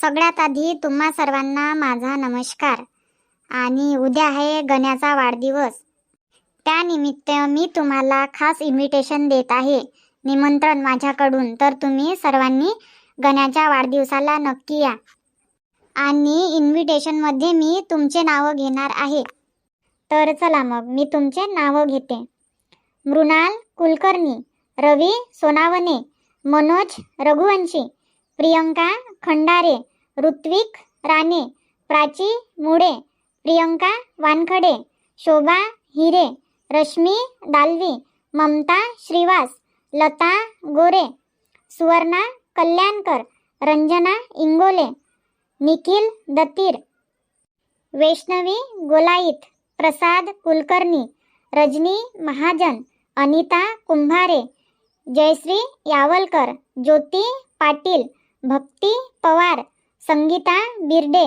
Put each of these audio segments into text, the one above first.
सगळ्यात आधी तुम्हा सर्वांना माझा नमस्कार. आणि उद्या आहे गण्याचा वाढदिवस. त्यानिमित्त मी तुम्हाला खास इन्व्हिटेशन देत आहे. निमंत्रण माझ्याकडून. तर तुम्ही सर्वांनी गण्याच्या वाढदिवसाला नक्की या. आणि इन्व्हिटेशनमध्ये मी तुमचे नावं घेणार आहे. तर चला मग मी तुमचे नावं घेते. मृणाल कुलकर्णी रवी सोनावने मनोज रघुवंशी प्रियंका खंडारे ऋत्विक राणे प्राची मुळे प्रियंका वानखडे शोभा हिरे रश्मी दालवी ममता श्रीवास लता गोरे सुवर्णा कल्याणकर रंजना इंगोले निखिल दत्तीर वैष्णवी गोलाईत प्रसाद कुलकर्णी रजनी महाजन अनिता कुंभारे जयश्री यावलकर ज्योती पाटील भक्ती पवार संगीता बिर्डे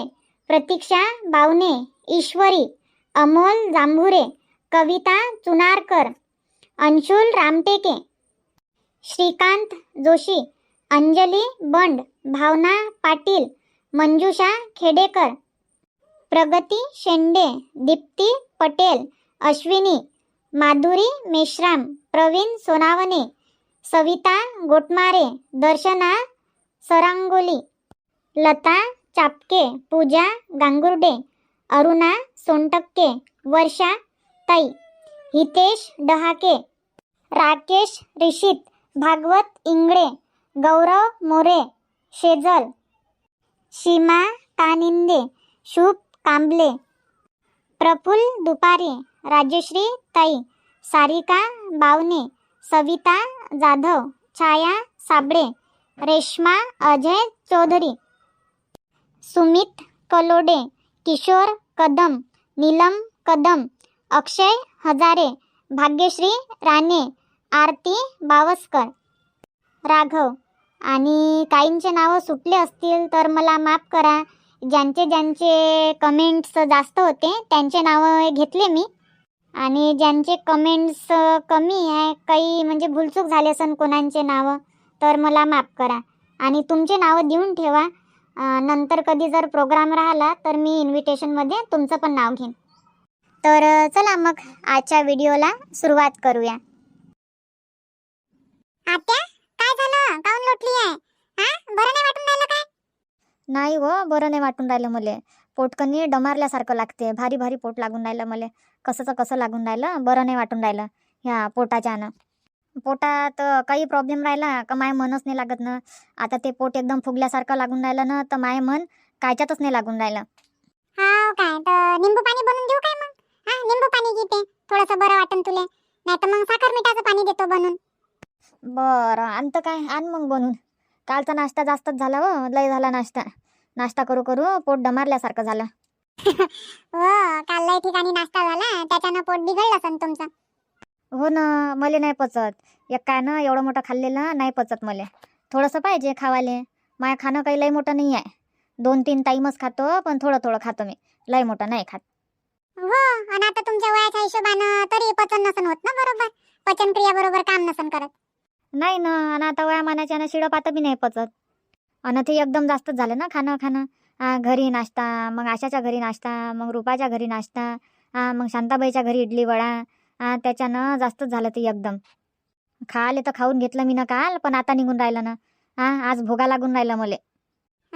प्रतीक्षा बावने ईश्वरी अमोल जांभुरे कविता चुनारकर अंशुल रामटेके श्रीकांत जोशी अंजली बंड भावना पाटील मंजुषा खेडेकर प्रगती शेंडे दीप्ती पटेल अश्विनी माधुरी मेश्राम प्रवीण सोनावणे सविता गोटमारे दर्शना सरांगोली लता चापके पूजा गांगुर्डे अरुणा सोनटक्के वर्षा ताई हितेश डहाके राकेश रिषित भागवत इंगळे गौरव मोरे शेजल सीमा कानिंदे शुभ कांबले प्रफुल दुपारे राजश्री ताई सारिका बावने सविता जाधव छाया साबळे रेश्मा अजय चौधरी सुमित कलोडे किशोर कदम नीलम कदम अक्षय हजारे भाग्यश्री राणे आरती बावस्कर राघव. आणि काहींचे नावं सुटले असतील तर मला माफ करा. ज्यांचे ज्यांचे कमेंट्स जास्त होते त्यांचे नावं घेतले मी. आणि ज्यांचे कमेंट्स कमी आहे काही म्हणजे भुलचूक झाले असन कोणाचे नावं. तर मला माफ करा. आणि तुमचे नावं देऊन ठेवा. नंतर कधी जर प्रोग्राम राहिला तर मी इन्व्हिटेशनमध्ये तुमचं पण नाव घेईन. तर चला मग आजच्या व्हिडिओला सुरुवात करूया. आत्या काय झालं? काऊन लोटली आहे? हा? बरं नाही वाटून राहिलं काय? नाही हो बरं नाही वाटून राहिलं मले. पोटकनी डमारल्यासारखं लागते. भारी भारी पोट लागून राहिलं मले. कसंचं कसं लागून राहिलं बरं नाही वाटून राहिलं. ह्या पोटाच्यानं. पोटात काही प्रॉब्लेम राहिला का माय मनच नाही लागत ना? आता ते पोट एकदम फुगल्यासारखं लागून राहिलं ना तर माय मन कायच्यातच नाही लागून राहिलं. हाव काय तर निंबू पाणी बनवून देऊ काय मग? हा निंबू पाणी घेते. थोडंसं बरं वाटन तुले. नाही तर मग साखर मिठाचं पाणी देतो बनवून बरं आणतं काय आण मग बनवून कालचा नाश्ता जास्तच झाला हो लय झाला नाश्ता. नाश्ता करू करू पोट डमारल्यासारखं झालं. हो काल लय ठिकाणी नाश्ता झाला त्याच्यानं पोट बिघडलं असन तुमचं. हो ना मले नाही पचत. एक काय ना एवढं मोठं खाल्लेलं नाही पचत मले. थोडंसं पाहिजे खावाले. माय खाणं काही लय मोठं नाही आहे दोन तीन टाईमच खातो पण थोडं थोडं खातो मी. लय मोठं नाही खात. हो आणि आता तुमच्या वयाच्या हिशोबानं तरी पचन नसन होत ना बरोबर? पचन क्रिया बरोबर काम नसन करत. नाही ना आणि आता वयामानाच्यानं शिडं पातं बी नाही पचत. आणि ते एकदम जास्तच झालं ना खाणं खाणं. घरी नाश्ता मग आशाच्या घरी नाश्ता मग रुपाच्या घरी नाश्ता मग शांताबाईच्या घरी इडली वडा त्याच्यानं जास्तच झालं ते एकदम. खाले तर खाऊन घेतलं मी ना काल पण आता निघून राहिलं ना. हा आज भोगा लागून राहिलं मले.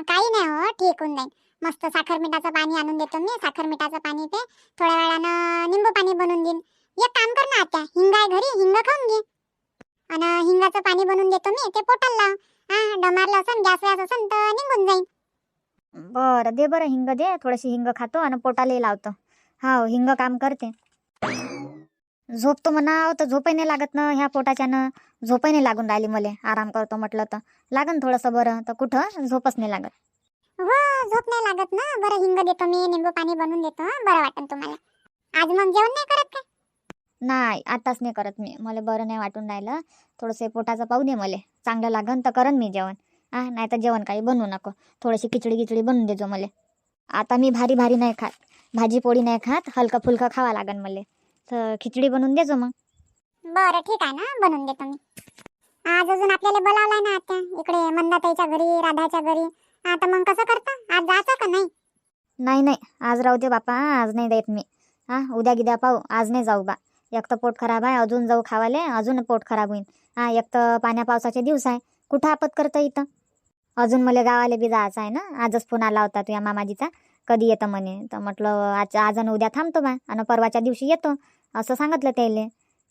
काही नाही हो ठीक होऊन जाईल. मस्त साखर मिठाचं पाणी आणून देतो मी साखर मिठाचं पाणी पे थोड्या वेळानं निंबू पाणी बनवून देईन. एक काम कर ना आत्या हिंग आहे घरी हिंग खाऊन घे. आणि हिंगाचं पाणी बनवून देतो मी ते पोटाला हा डमारलं असन गॅस वॅस असन तर निघून जाईन. बरं दे बरं हिंग दे. थोडीशी हिंग खातो आणि पोटालाही लावतो. हो हिंग काम करते. झोपतो म्हणाव तर झोपही नाही लागत ना ह्या पोटाच्यानं. झोपही नाही लागून राहिली मले. आराम करतो म्हटलं तर. लागन थोडंसं बरं. तर कुठं? झोपच नाही लागत. हो झोप नाही लागत ना. बरं हिंग देतो मी निंबू पाणी बनवून देतो हं, बरं वाटेल तुम्हाला. आज मग जेवण नाही करत काय नाही आताच नाही करत मी. मला बरं नाही वाटून राहिलं. थोडंसं पोटाचं पाहू दे मले. चांगलं लागन तर करन मी जेवण. हा नाही तर जेवण काही बनवू नको. थोडीशी खिचडी गिचडी बनवून देजो मले. आता मी भारी भारी नाही खात. भाजी पोळी नाही खात. हलकं फुलकं खावा लागन मले. तर खिचडी बनवून देजो मग. बरं ठीक आहे ना. बनवून देतो मी. आज अजून आपल्याला बोलावलंय ना आता इकडे मंदाताईच्या घरी राधाच्या घरी. आता मग कसं करता? आज जायचं का नाही? नाही नाही. आज राहू दे बापा. आज नाही देत मी. हा उद्या गिद्या पाहू. आज नाही जाऊ बा. एक तर पोट खराब आहे अजून जाऊ खावाले अजून पोट खराब होईल हा एक तर पाण्या पावसाचे दिवस आहे. कुठं आपत करतं इथं? अजून मला गावाला बी जायचं आहे ना? आजच फोन आला होता तुझ्या मामाजीचा. कधी येतं म्हणे. तर म्हटलं आज आज आणि उद्या थांबतो बा. आणि परवाच्या दिवशी येतो. असं सांगितलं त्याले.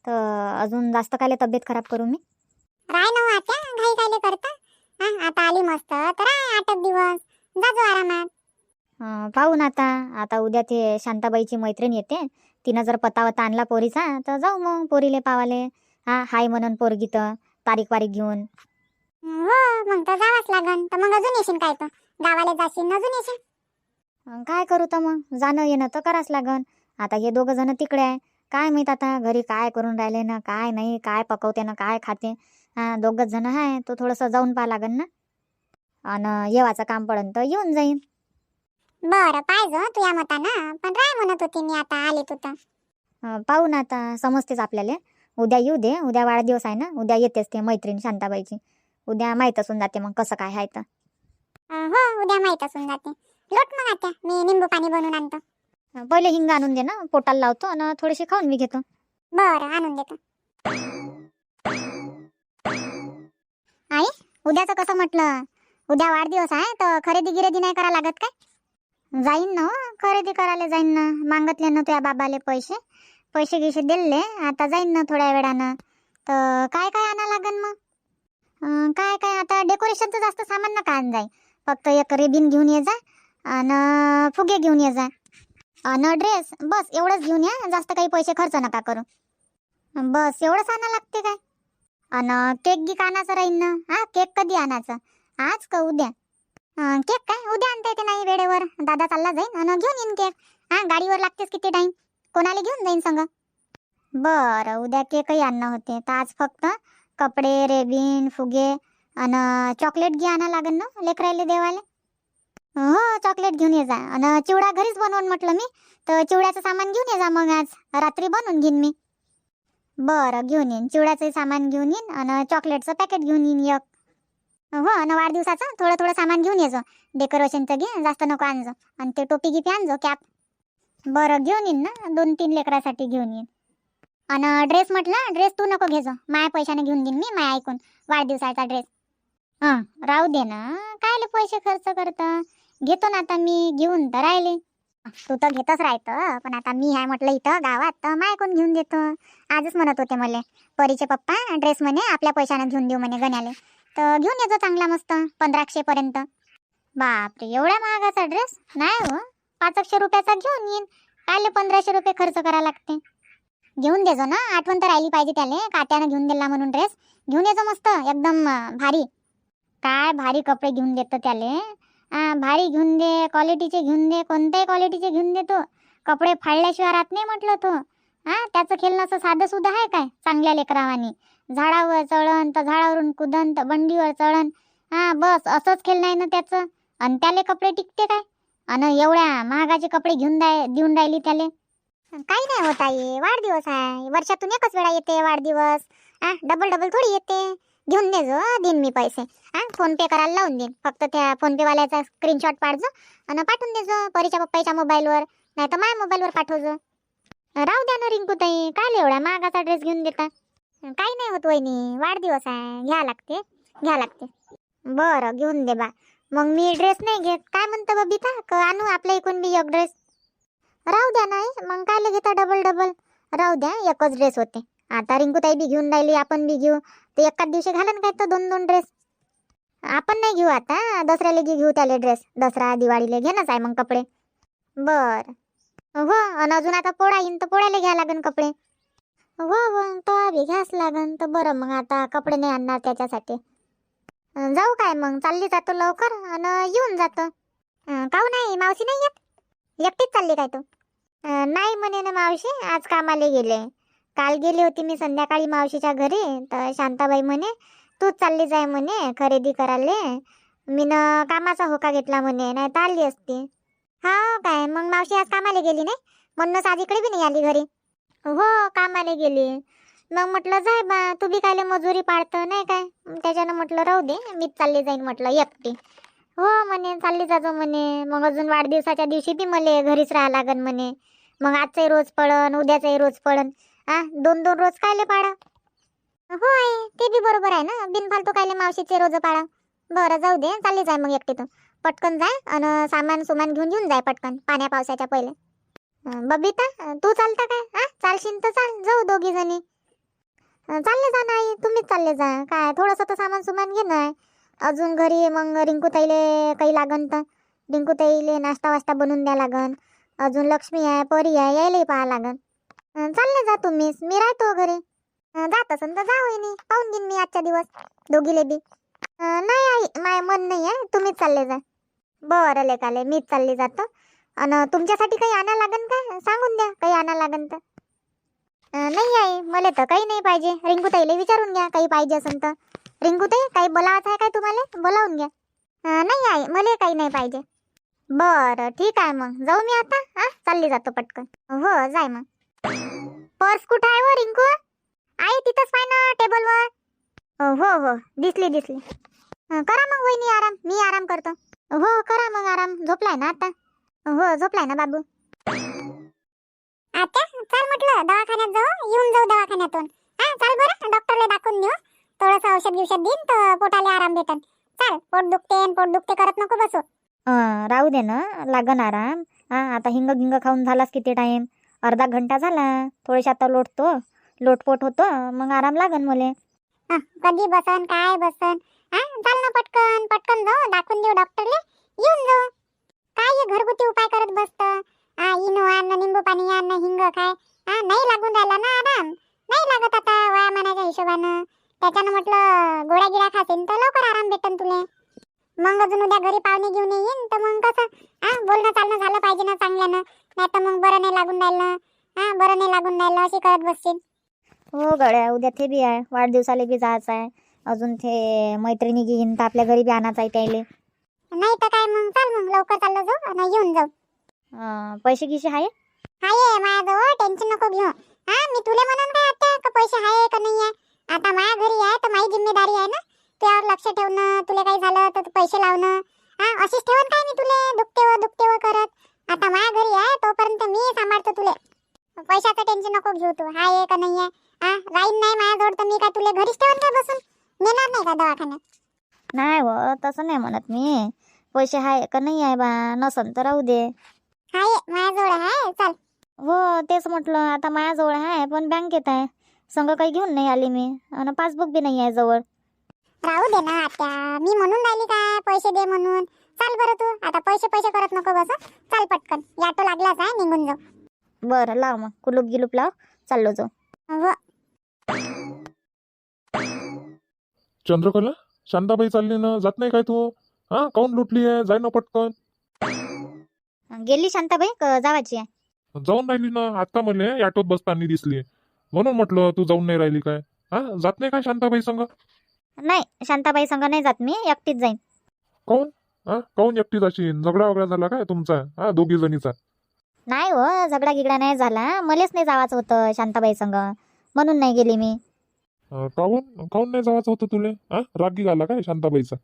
तर अजून जास्त काले तब्येत खराब करू मी? राय ना हो घाई करता? हा आता आली मस्त. तर राय आठ एक दिवस जाजो आरामात. अं, पाहू ना आता. आता उद्या ते शांताबाईची मैत्रीण येते. तिनं जर पतावता आणला पोरीचा तर जाऊ मग पोरीले पावाले. हा हाय म्हणून पोरगी तर. तारीख वारीख घेऊन. हो मग तर जावंच लागन. तर मग अजून येशील काय तो? गावाला जाशील न अजून येशील काय करू तर मग? जाणं येणं तर करावंच लागन. आता हे दोघं जण तिकडे आहे. काय माहीत आता घरी काय करून राहिले ना काय नाही काय पकवते ना काय खाते. हा दोघच जण आहे तो थोडंसं जाऊन पाहा लागन ना. आणि येवाचं काम पडन तर येऊन जाईन. बरं पाहिजे तुझ्या मतानं. पण राय म्हणत होती मी आता आले तू तर पाहू ना आता समजतेच आपल्याला. उद्या येऊ दे उद्या वाढदिवस आहे ना उद्या येतेच ते मैत्रीण शांताबाईची. उद्या माहीत असून जाते मग कसं काय आहे तर. हो उद्या माहीत असून जाते. लोट मग आत्या मी निंबू पाणी बनवून आणतो. पहिले हिंग आणून दे ना पोटाला लावतो आणि थोडीशी खाऊन मी घेतो. बरं आणून देतो. आई उद्याचं कसं म्हटलं? उद्या वाढदिवस आहे तर खरेदी गिरेदी नाही करा लागत काय? जाईन ना हो, खरेदी करायला जाईन ना. मागतले ना तुझ्या बाबाले पैसे. पैसे गिसे दिले आता जाईन ना थोड्या वेळानं. तर काय काय आणा लागन मग? अं, काय काय आता डेकोरेशनचं जास्त सामान नका आण जाई. फक्त एक रिबिन घेऊन ये जा. आणि फुगे घेऊन ये जा. आणि ड्रेस बस एवढंच घेऊन या. जास्त काही पैसे खर्च नका करू. बस एवढंच आणा लागते काय? आणि केक गिक आणायचं राहील ना? हा केक कधी आणायचं? आज का उद्या? केक काय? उद्या आणता येते नाही वेळेवर. दादा चालला जाईन. आणि घेऊन येईन केक हा गाडीवर लागतेच किती टाईम कोणाला घेऊन जाईन संग? बरं उद्या केकही आणणं होते. तर आज फक्त कपडे रेबिन फुगे आणि चॉकलेट घे आणा लागेल ना लेकरायले देवाले? हो चॉकलेट घेऊन ये जा. आणि चिवडा घरीच बनवून म्हटलं मी तर चिवड्याचं सामान घेऊन ये जा मग आज. रात्री बनवून घेईन मी. बरं घेऊन येईन. चिवड्याचं सामान घेऊन येईन आणि चॉकलेटचं पॅकेट घेऊन येईन एक. हो आणि वाढदिवसाचं थोडं थोडं सामान घेऊन येजो डेकोरेशनचं घे जास्त नको आणजो. आणि ते टोपी गिपी आणजो कॅप बरं घेऊन येईन ना. दोन तीन लेकरासाठी घेऊन येईन. आणि ड्रेस म्हटलं ड्रेस तू नको घेजो. माया पैशाने घेऊन देईन मी माया ऐकून. वाढदिवसाचा ड्रेस हां राहू दे ना. कायले पैसे खर्च करता? घेतो ना आता मी घेऊन तर राहिले. तू तर घेतच राहतं पण आता मी आहे म्हटलं इथं गावात तर माय कोण घेऊन देतो. आजच म्हणत होते मला परीचे पप्पा ड्रेस म्हणे आपल्या पैशानं घेऊन देऊ म्हणे गण्याले. तर घेऊन येतो चांगला मस्त पंधराशे पर्यंत. बापरे एवढ्या महागाचा ड्रेस नाही हो पाच एकशे रुपयाचा घेऊन येईन. कायले पंधराशे रुपये खर्च करा लागते? घेऊन देजो ना आठवण तर राहिली पाहिजे त्याले काट्यानं घेऊन दिला म्हणून ड्रेस घेऊन येजो मस्त एकदम भारी. काय भारी कपडे घेऊन देतो त्याले. भारी घेऊन दे क्वालिटीचे घेऊन दे कोणत्याही क्वालिटीचे घेऊन दे तो. कपडे फाडल्याशिवाय राहत नाही म्हटलं तो. हा त्याचं खेळणं असं साधं सुद्धा आहे काय चांगल्या लेकरावानी? झाडावर चढण तर झाडावरून कुदन तर बंडीवर चढण हा बस असंच खेळणं आहे ना त्याचं. आणि त्याले कपडे टिकते काय? आणि एवढ्या महागाचे कपडे घेऊन दाय देऊन राहिली त्याले? काही नाही होत आई वाढदिवस आहे. वर्षातून एकच वेळा येते वाढदिवस. हा डबल डबल थोडी येते. घेऊन दे जो देईन मी पैसे. हां फोन पे करायला लावून देईन. फक्त त्या फोन पे वाल्याचा स्क्रीनशॉट पाडजो आणि पाठवून देजो परीच्या पप्पाच्या मोबाईलवर नाही तर माझ्या मोबाईलवर पाठवजो राहू द्या ना रिंकू ताई काय एवढा महागाचा ड्रेस घेऊन देता. काही नाही होत वहिनी वाढदिवस आहे घ्या लागते घ्या लागते. बरं घेऊन दे बा. मग मी ड्रेस नाही घेत. काय म्हणतं बबिता क आणू आपल्या इकून बी एक ड्रेस राहू द्या नाही मग काय घेता डबल डबल राहू द्या एकच ड्रेस होते. आता रिंकूताई बी घेऊन राहिली आपण बी घेऊ. ते एकाच दिवशी घालन काय तर दोन दोन ड्रेस आपण नाही घेऊ आता. दसऱ्याला घे घेऊ त्याले ड्रेस दसरा दिवाळीला घेणंच आहे मग कपडे. बर. हो आणि अजून आता पोळा येईन तर पोळ्याला घ्या लागन कपडे. हो हो तर बी घ्यास लागन तर बरं मग आता कपडे नाही आणणार त्याच्यासाठी. जाऊ काय मग चालली जातो लवकर आणि येऊन जातो. काऊ नाही मावशी नाही येत? एकटीच चालली काय तू? नाही म्हणे ना मावशी आज कामाला गेले. काल गेली होती मी संध्याकाळी मावशीच्या घरी तर शांताबाई म्हणे तूच चालली जाय म्हणे खरेदी करायला. मीनं कामाचा होका घेतला म्हणे नाही तर आली असती. हा हो काय? मग मावशी आज कामाला गेली नाही? म्हणूनच आज इकडे बी नाही आली घरी. हो कामाला गेली. मग म्हटलं जाय बा तू बी कायले मजुरी पाडतं नाही काय? त्याच्यानं म्हटलं राहू दे मीच चालली जाईन म्हटलं एकटी. हो म्हणे चालली जाजो म्हणे. मग अजून वाढदिवसाच्या दिवशी बी मला घरीच राहा लागन म्हणे. मग आजचाही रोज पडन उद्याचाही रोज पडन आ दोन दोन रोज कायले पाडा? होय ते बी बरोबर आहे ना. बिनफालतू कायले मावशीचे रोज पाडा? बरं जाऊ दे. चालली जाय मग एकटी तू पटकन जाय आणि सामान सुमान घेऊन घेऊन जाय पटकन पाण्या पावसाच्या पहिले. अं, बबिता तू चालता काय? हा चालशील तर चाल जाऊ दोघी जणी. चालले जा नाही तुम्हीच चालले जा. काय थोडंसं तर सामान सुमान घे ना अजून घरी मग रिंकू ताईले काही लागन तर. रिंकू ताईले नाश्ता वास्ता बनवून द्या लागन. अजून लक्ष्मी आहे परी आहे यायलाही पाहा लागन. चालले जा तुम्हीच मी राहतो घरी. जात असन तर जा वहिनी. पाहून घेईन मी आजच्या दिवस. दोघीले बी. नाही आई माय मन नाही आहे. तुम्हीच चालले जा. बरं लेकाले मीच चालली जातो. आणि तुमच्यासाठी काही आणा लागन का? सांगून द्या काही आणा लागन तर. नाही आई मला तर काही नाही पाहिजे. रिंकूताईला विचारून घ्या काही पाहिजे असेल तर. रिंकूताई काही बोलावायचं आहे काय तुम्हाला? बोलावून घ्या. नाही आई मला काही नाही पाहिजे. बरं ठीक आहे मग. जाऊ मी आता. हां चालली जातो पटकन. हो जाय मग. पर्स कुठं आहे व रिंकू? आहे तिथंच पाय ना टेबलवर. हो हो दिसली दिसली. अं, करा मग वहिनी आराम मी आराम करतो. हो करा मग आराम. झोपलाय ना आता? हो झोपलाय ना बाबू. आता चल म्हटलं दवाखान्यात जाऊ येऊन जाऊ दवाखान्यातून. हा चल बरं डॉक्टरला दाखवून देऊ. थोडंसं औषध बिवषध देईन तर पोटाला आराम भेटन. चल पोट दुखते न पोट दुखते करत नको बसू. अं, राहू दे ना लागन आराम. हा आता हिंग गिंग खाऊन झालास किती टाइम अर्धा घंटा झाला. थोडेसे आता लोटतो. लोटपोट होतो. मग आराम लागन मले. हा, कधी बसन काय बसन? हा चाल ना पटकन पटकन जाऊ. दाखवून देऊ डॉक्टरले. येऊन जाऊ. काय हे घरगुती उपाय करत बसत? हा इनो आण निंबू पाणी आण हिंग काय? हा नाही लागून राहिला ना आराम. नाही लागत आता वयामानाच्या हिशोबानं. त्याच्यानं म्हटलं गोळ्या गिळ्या खासेन तर लवकर आराम भेटन तुले. मग अजून उद्या घरी पाहुणे घेऊन येईन तर मग कसं? हा बोलणं चालणं झालं पाहिजे ना चांगल्यानं. नाही तर मग बरं नाही लागून राहिलं. हा बरं नाही लागून राहिलं अशी करत बसशील. हो गड्या उद्या ते बी आहे. वाढदिवसाला बी जायचं आहे. अजून ते मैत्रिणी घेईन तर आपल्या घरी बी आणायचं आहे त्याले. नाही तर काय मग? चाल मग लवकर चाललो जाऊ. आणि येऊन जाऊ. अं, पैसे गिसे आहे? हाये माझ्याजवळ. टेन्शन नको घेऊ. हा मी तुले म्हणून काय आत्या का पैसे आहे का नाही आहे? आता माझ्या घरी आहे तर माझी जिम्मेदारी आहे ना? तुझ्यावर लक्ष ठेवणं तुला काही झालं तर तू पैसे लावणं. हा अशीच ठेवून काय मी तुले? दुखते व दुखते व करत. आता माझ्या घरी आहे तोपर्यंत मी सांभाळतो तुले. पैशाचं टेन्शन नको घेऊ तू हाय का नाही आहे? हा राहीन नाही माझ्याजवळ तर मी काय तुले घरीच ठेवून काय बसून? नेणार नाही का दवाखान्यात? नाही व तसं नाही म्हणत मी. पैसे आहे का नाही आहे बा नसन तर राहू दे. हाय माझ्याजवळ आहे चल. हो तेच म्हटलं आता माझ्याजवळ आहे पण बँकेत आहे. संग काही घेऊन नाही आली मी आणि पासबुक बी नाही आहे जवळ. राहू दे ना आत्या मी म्हणून राहिली काय पैसे दे म्हणून. चाल बरं तू. आता पैसे पैसे करत नको बस. हं. चाल पटकन. ऑटो लागलाच आहे निघून जाऊ. बरं लाव मग. कुलूप गिलूप लाव. चाललो जाऊ. हो. चंद्रकला शांताबाई चालली ना जात नाही काय तू? हा? काऊन लुटली आहे? जाय ना पटकन. गेली शांताबाई क जावाची आहे. जाऊन राहिली ना. आता मला ऑटोत बसताना दिसली. म्हणून म्हटलं तू जाऊन नाही राहिली काय? हा? जात नाही काय शांताबाई संग? नाही शांताबाई संग नाही जात मी. एकटीच जाईन. काऊन? हा? काऊन एकटी जाशील झगडा वगैरे झाला काय तुमचा? हा दोघी जणीचा? नाही हो झगडा गिगडा नाही झाला. मलेच नाही जावाचं होतं शांताबाई संग. म्हणून नाही गेली मी. अं, काऊन? काऊन नाही जायचं होतं तुले? हा? रागी आला काय शांताबाईचा?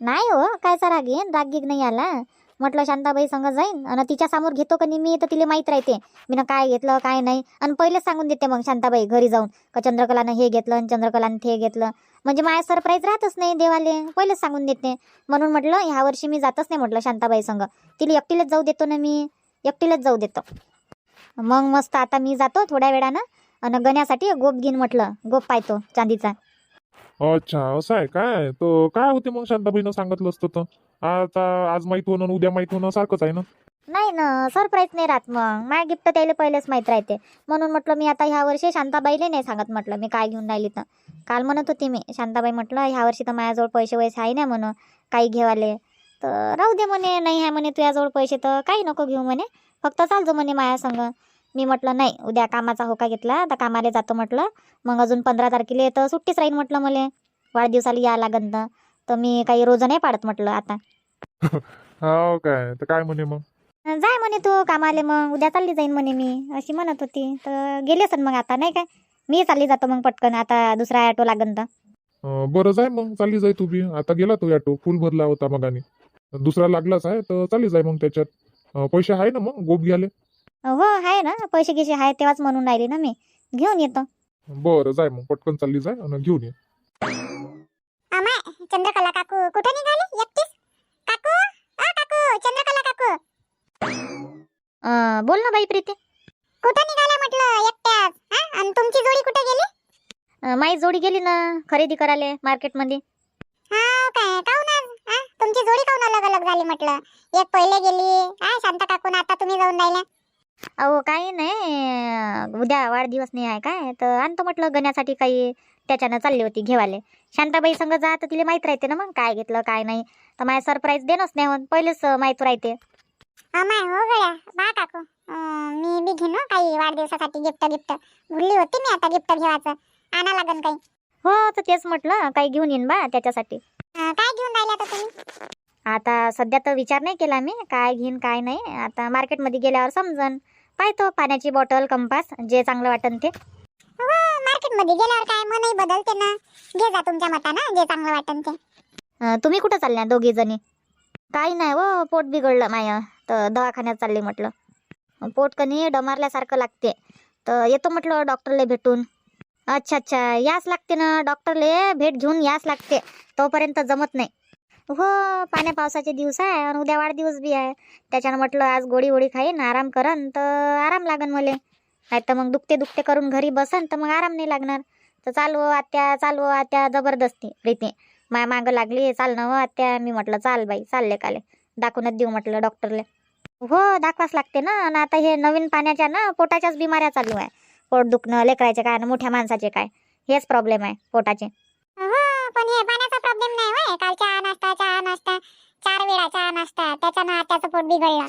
नाही हो कायचा राग? येईन राग गिग नाही आला. म्हटलं शांताबाई संग जाईन आणि तिच्या समोर घेतो का नाही मी तर तिला माहीत राहते. मी काय घेतलं काय नाही. आणि पहिलेच सांगून देते मग शांताबाई घरी जाऊन का चंद्रकलानं हे घेतलं आणि चंद्रकलानं ते घेतलं. म्हणजे माझ्या सरप्राईज राहतच नाही देवाले पहिलेच सांगून देते. म्हणून म्हटलं ह्या वर्षी मी जातच नाही म्हटलं शांताबाई संग. तिला एकटीलाच जाऊ देतो ना मी एकटीलाच जाऊ देतो. मग मस्त आता मी जातो थोड्या वेळानं आणि गण्यासाठी गोप घेईन म्हटलं. गोप पाहतो चांदीचा. अच्छा असं आहे काय? तो काय होते मग शांताबाईनं सांगितलं असतं तर? आता आज माहीत होणं आणि उद्या माहीत होणं सारखंच आहे ना? नाही ना सरप्राईज नाही राहत मग. माय गिफ्ट त्याला पहिलेच माहीत राहते. म्हणून म्हटलं मी आता ह्या वर्षी शांताबाईला नाही सांगत म्हटलं. मी काय घेऊन राहिली तर. काल म्हणत होती मी शांताबाई म्हटलं ह्या वर्षी तर माझ्याजवळ पैसे वैसे आहे ना म्हणून काही घेवाले. तर राहू दे म्हणे नाही आहे म्हणे तुझ्याजवळ पैसे तर काही नको घेऊ म्हणे. फक्त चालतो म्हणे माया संग. मी म्हटलं नाही उद्या कामाचा होका घेतला तर कामाला जातो म्हटलं. मग अजून पंधरा तारखेला तर सुट्टीच राहील म्हटलं मला. वाढदिवसाला या लागन तर. तर मी काही रोज नाही पाडत म्हटलं आता. हो काय? तर काय म्हणे मग? जाय म्हणे तू कामाले मग. उद्या चालली जाईन म्हणे मी. अशी म्हणत होती. तर गेले सण मग आता नाही काय? मी चालली जातो मग पटकन. आता दुसरा ऑटो लागन तर. अं, बरं जाय मग. चालली जाय तू बी. आता गेला तो ऑटो. फुल भरला होता मगाने. दुसरा लागलाच आहे तर चालली जाय मग त्याच्यात. अं, पैसे आहे ना मग? गोप घ्याले. हो आहे ना. पैसे गिसे आहे तेव्हाच म्हणून राहिली ना मी. घेऊन येतो. बरं जाय मग. पटकन चालली जाय आणि घेऊन ये. चंद्रकला काकू कुठे निघाली? एकटीच? काकू? अ काकू चंद्रकला काकू. अं, बोल ना बाई प्रीती. कुठे निघाल्या म्हटलं एकट्याच? हा? आणि तुमची जोडी कुठे गेली? अं, माई जोडी गेली ना खरेदी करायला मार्केटमध्ये. हा काय? काऊन आज? हा? तुमची जोडी काऊन अलग अलग झाली म्हटलं? एक पहिले गेली. हा शांता काकून आता तुम्ही जाऊन राहिल्या. अहो काही नाही. उद्या वाढदिवस नाही आहे काय? तर आणतो म्हटलं गण्यासाठी काही. त्याच्यानं चालली होती घेवाले. शांताबाई संग जा तर तिला माहीत राहते ना मग काय घेतलं काय नाही. तर माझ्या सरप्राईज देणंच नाही होत. पहिलेच माहीत राहते. अमाय हो गड्या. बा काकू. मी बी घेईन काही वाढदिवसासाठी गिफ्ट गिफ्ट भुलली होती मी आता गिफ्ट घेवायचं आणा लागन काही. हो तर तेच म्हटलं. काही घेऊन येईन बा त्याच्यासाठी. काय घेऊन राहिल्या आता तुम्ही? आता सध्या तर विचार नाही केला मी. काय घेईन काय नाही. आता मार्केटमध्ये गेल्यावर समजन. पाहतो पाण्याची बॉटल कंपास जे चांगलं वाटन ते? हो मार्केटमध्ये गेल्यावर काय मनही बदलते ना. घे जा तुमच्या मतानं जे चांगलं वाटन ते. अं, तुम्ही कुठं चालल्या दोघी जणी? काही नाही व पोट बिघडलं माय तर दवाखान्यात चालले म्हटलं. पोट कनी डमारल्यासारखं लागते. तर येतो म्हटलं डॉक्टरले भेटून. अच्छा अच्छा याच लागते ना डॉक्टरले भेट घेऊन याच लागते. तोपर्यंत जमत नाही. हो पाण्या पावसाचे दिवस आहे आणि उद्या वाढदिवस बी आहे. त्याच्यानं म्हटलं आज गोडी गोडी खाईन आराम करन तर आराम लागन मले. नाही तर मग दुखते दुखते करून घरी बसन तर मग आराम नाही लागणार. तर चालू आत्या चालू आत्या जबरदस्ती प्रीती. माया मागं लागली चाल ना आत्या. मी म्हटलं चाल बाई चालले काले. दाखवूनच देऊ म्हटलं डॉक्टरले. हो दाखवाच लागते ना. आणि आता हे नवीन पाण्याच्या ना पोटाच्याच बिमाऱ्या चालू आहे. पोट दुखणं लेकरायचे काय ना मोठ्या माणसाचे काय? हेच प्रॉब्लेम आहे पोटाचे. हो पण हे पाण्याचा प्रॉब्लेम नाही होय. काल चहा नाश्ता चहा नाश्ता चार वेळा चहा नाश्ता त्याच्यानं आत्याचं पोट बिघडलं.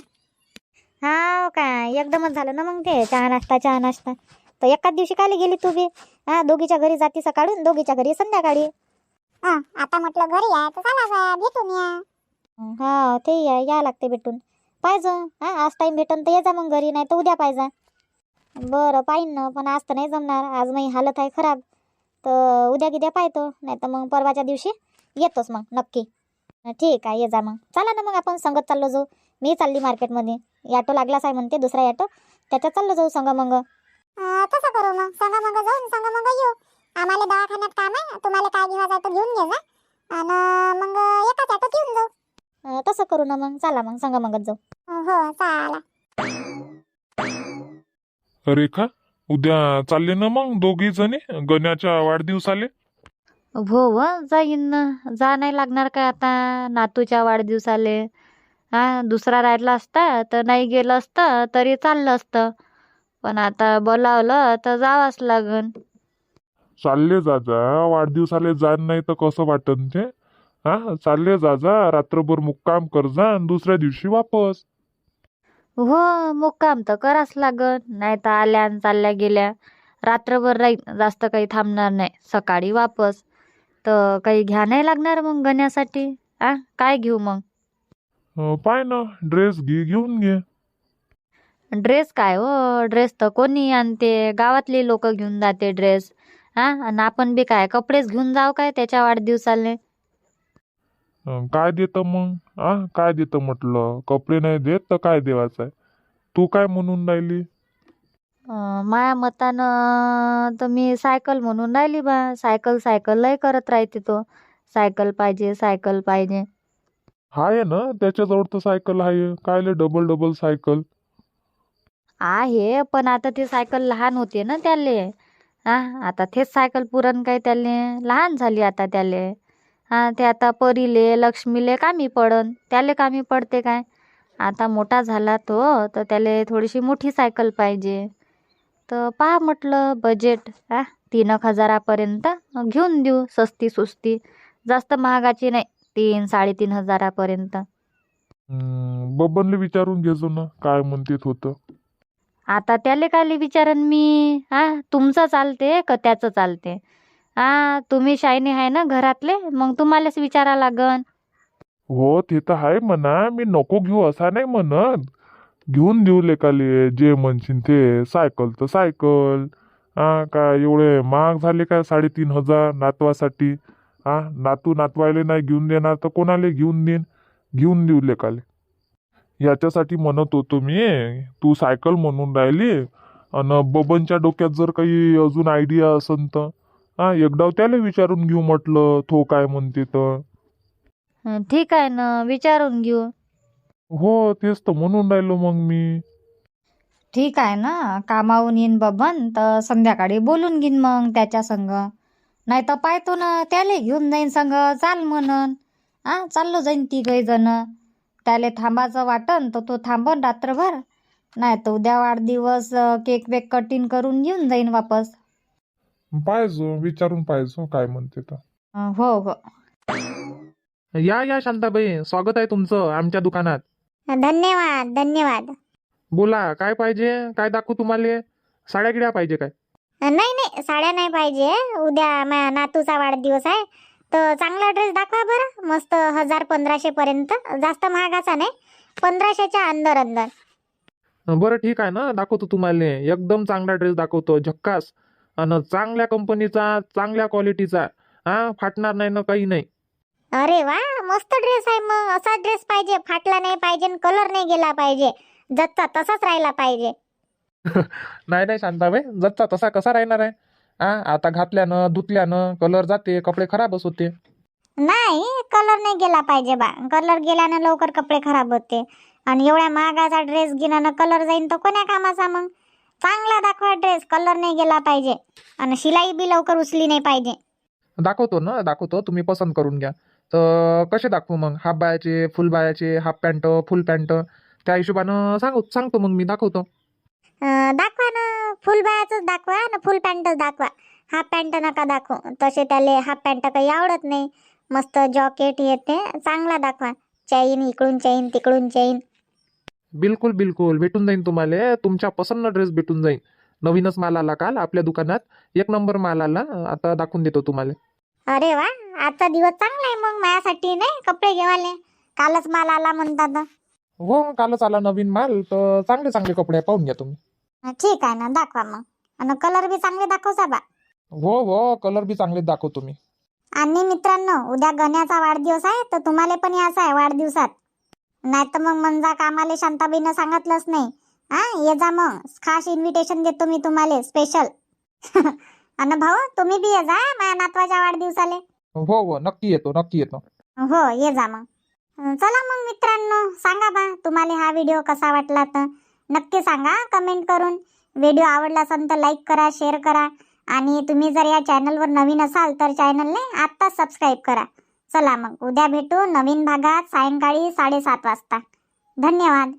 हा काय एकदमच झालं ना मग ते चहा नाश्ता चहा नाश्ता. तर एकाच दिवशी काली गेली तू बी? हा दोघीच्या घरी जाती सकाळून दोघीच्या घरी संध्याकाळी. हं, आता म्हटलं घरी आहे तर चला बा भेटून या. हा ते या या लागते भेटून. पाहिजे हा आज टाइम भेटन तर ये जा मग घरी नाही तर उद्या पाहिजे बरं पाहिन ना पण आज तर नाही जमणार. आज माझी हालत आहे खराब. तर उद्या गिद्या पाहतो नाही तर मग परवाच्या दिवशी येतोच मग नक्की. ठीक आहे ये जा मग. चला ना मग आपण संगत चाललो जाऊ. मी चालली मार्केटमध्ये. ॲटो लागलाच आहे म्हणते दुसरा ॲटो त्याच्यात चाललो जाऊ संग मग अं, तसं करू मग. संग मग जाऊन संग मग येऊ. आम्हाला दवाखान्यात काम आहे. तुम्हाला काय आहे तर घेऊन घे जा आणि मग एकाच ऑटोत येऊन जाऊ. अं, तसं करू ना मग. चला मग संग मगच जाऊ हो चाला. रेखा उद्या चालले ना मग दोघी जणी? गण्याच्या वाढदिवसाले? हो व जाईन ना. जा नाही लागणार काय आता? नातूच्या वाढदिवसाले. हा दुसरा राहिला असता तर नाही गेलं असतं तरी चाललं असतं. पण आता बोलावलं तर जावंच लागन. चालले जा जा वाढदिवसाले जाण नाही तर कसं वाटन ते? हा चालले जा जा रात्रभर मुक्काम कर जा आणि दुसऱ्या दिवशी वापस. हो मुक्काम तर करावंच लागन. नाही तर आल्या आणि चालल्या गेल्या. रात्रभर राहीन. जास्त काही थांबणार नाही. सकाळी वापस. तर काही घ्या नाही लागणार मग गण्यासाठी. आ काय घेऊ मग? अं, पाय ना ड्रेस घे घेऊन घे. ड्रेस काय हो? ड्रेस तर कोणी आणते. गावातले लोक घेऊन जाते ड्रेस हा आणि आपण बी काय कपडेच घेऊन जाऊ काय त्याच्या वाढदिवसाले? अं, काय देतं मग? आ काय देतं म्हटलं? कपडे नाही देत तर काय देवाचं आहे? तू काय म्हणून राहिली? माया मतानं तर मी सायकल म्हणून राहिली बा. सायकल सायकल लय करत राहते तो. सायकल पाहिजे सायकल पाहिजे. आहे ना त्याच्याजवळ तर सायकल आहे कायले डबल डबल सायकल? आहे पण आता ती सायकल लहान होते ना त्याले. हा आता तेच सायकल पुरण काय त्याले? लहान झाली आता त्याले. हा ते आता परीले लक्ष्मीले कामी पडन. त्याले कामी पडते काय? आता मोठा झाला तो तर त्याले थोडीशी मोठी सायकल पाहिजे. तर पहा म्हटलं बजेट हा तीन एक हजारापर्यंत घेऊन देऊ सस्ती सुस्ती. जास्त महागाची नाही तीन साडेतीन हजारापर्यंत. बबनले विचारून घेजो ना काय म्हणतेत होतं. आता त्याले कायले विचारन मी हा तुमचं चालते का त्याचं चालते? हा तुम्ही शायनी आहे ना घरातले मग तुम्हालाच विचारा लागन. हो ते तर आहे म्हणा मी नको घेऊ असा नाही म्हणत. घेऊन देऊ लेकाले जे म्हणशील ते. सायकल तर सायकल. हा काय एवढे महाग झाले काय? साडेतीन हजार नातवासाठी. हा नातू नातवायले नाही घेऊन देणार तर कोणाला घेऊन देईन? घेऊन देऊ लेकाले. याच्यासाठी म्हणत होतो मी तू सायकल म्हणून राहिली आणि बबनच्या डोक्यात जर काही अजून आयडिया असन तर? हा एकदा त्याला विचारून घेऊ म्हटलं तो काय म्हणते तर? ठीक आहे ना विचारून घेऊ. हो तेच तर म्हणून राहिलो मग मी. ठीक आहे ना. कामावून येईन बबन तर संध्याकाळी बोलून घेईन मग त्याच्या संग. नाही तर पाहतो ना त्याले घेऊन जाईन संग चाल म्हणन. हा चाललो जाईन तिघही जण. त्याले थांबाचं वाटन तर तो थांबन रात्रभर. नाही तर उद्या वाढदिवस केक वेक कटिंग करून घेऊन जाईन वापस. पाहिजो विचारून पाहिजो काय म्हणते तर. अं, हो हो. या या शांताबाई. स्वागत आहे तुमचं आमच्या दुकानात. धन्यवाद धन्यवाद. बोला काय पाहिजे? काय दाखवू तुम्हाला? साड्या गिड्या पाहिजे काय? नाही नाही साड्या नाही पाहिजे. उद्या माझ्या नातूचा वाढदिवस आहे. तर चांगला ड्रेस दाखवा बरं. मस्त हजार पंधराशे पर्यंत. जास्त महागाचा नाही पंधराशेच्या अंदर अंदर. बरं ठीक आहे ना दाखवतो तुम्हाला. एकदम चांगला ड्रेस दाखवतो झक्कास. आणि चांगल्या कंपनीचा चांगल्या क्वालिटीचा हा फाटणार नाही ना काही नाही. अरे वा मस्त ड्रेस आहे मग. असा ड्रेस पाहिजे फाटला नाही पाहिजे कलर नाही गेला पाहिजे. जसा तसाच राहिला पाहिजे. नाही नाही शांताबाई. जसा तसा कसा राहणार आहे? हा आता घातल्यानं धुतल्यानं कलर जाते कपडे खराबच होते नाही कलर नाही गेला पाहिजे बा. कलर गेल्यानं लवकर कपडे खराब होते. आणि एवढ्या महागाचा ड्रेस घेण्यानं कलर जाईन तर कोण्या कामाचा मग? चांगला दाखवा ड्रेस कलर नाही गेला पाहिजे. आणि शिलाई बी लवकर उचली नाही पाहिजे. दाखवतो ना दाखवतो. तुम्ही पसंत करून घ्या. तर कसे दाखवू मग? हाफ बायाचे फुल बायाचे हाफ पॅन्ट फुल पॅन्ट त्या हिशोबानं सांगू सांगतो मग मी दाखवतो. अं, दाखवा ना. फुल बायाचंच दाखवा ना फुल पॅन्टच दाखवा. हाफ पॅन्ट नका दाखवू. तसे त्याले हाफ पॅन्ट काही आवडत नाही. मस्त जॉकेट येते चांगला दाखवा. चैन इकडून चैन तिकडून चैन बिलकुल बिलकुल. भेटून जाईन तुम्हाला. तुमच्या पसंत ड्रेस भेटून जाईन. नवीनच माल आला काल आपल्या दुकानात. एक नंबर माल आला. आता दाखवून देतो तुम्हाला. अरे वा आजचा दिवस चांगला आहे मग माझ्यासाठी नाही? कपडे घेवाले. कालच माल आला म्हणतात. हो कालच आला नवीन माल तर चांगले चांगले कपडे पाहून घ्या तुम्ही. ठीक आहे ना दाखवा मग. आणि कलर बी चांगले दाखवसा बा हो हो कलर बी चांगले दाखवतो मी आणि मित्रांनो उद्या गण्याचा वाढदिवस आहे तर तुम्हाला पण यायचं आहे वाढदिवसात. नाही तर मग मंजा कामाले शांताबाईनं सांगितलंच नाही. हा ये जा मग. खास इन्व्हिटेशन देतो मी तुम्हाला स्पेशल आणि भाऊ तुम्ही बी ये जा माझ्या नातवाच्या वाढदिवसाले. हो हो नक्की येतो नक्की येतो. हो ये जा मग. अं, चला मग मित्रांनो सांगा बा तुम्हाला हा व्हिडिओ कसा वाटला तर नक्की सांगा कमेंट करून. व्हिडिओ आवडला असेल तर लाईक करा शेअर करा. आणि तुम्ही जर या चॅनलवर नवीन असाल तर चॅनलने आत्ताच सबस्क्राईब करा. चला मग उद्या भेटू नवीन भागात सायंकाळी साडेसात वाजता. धन्यवाद.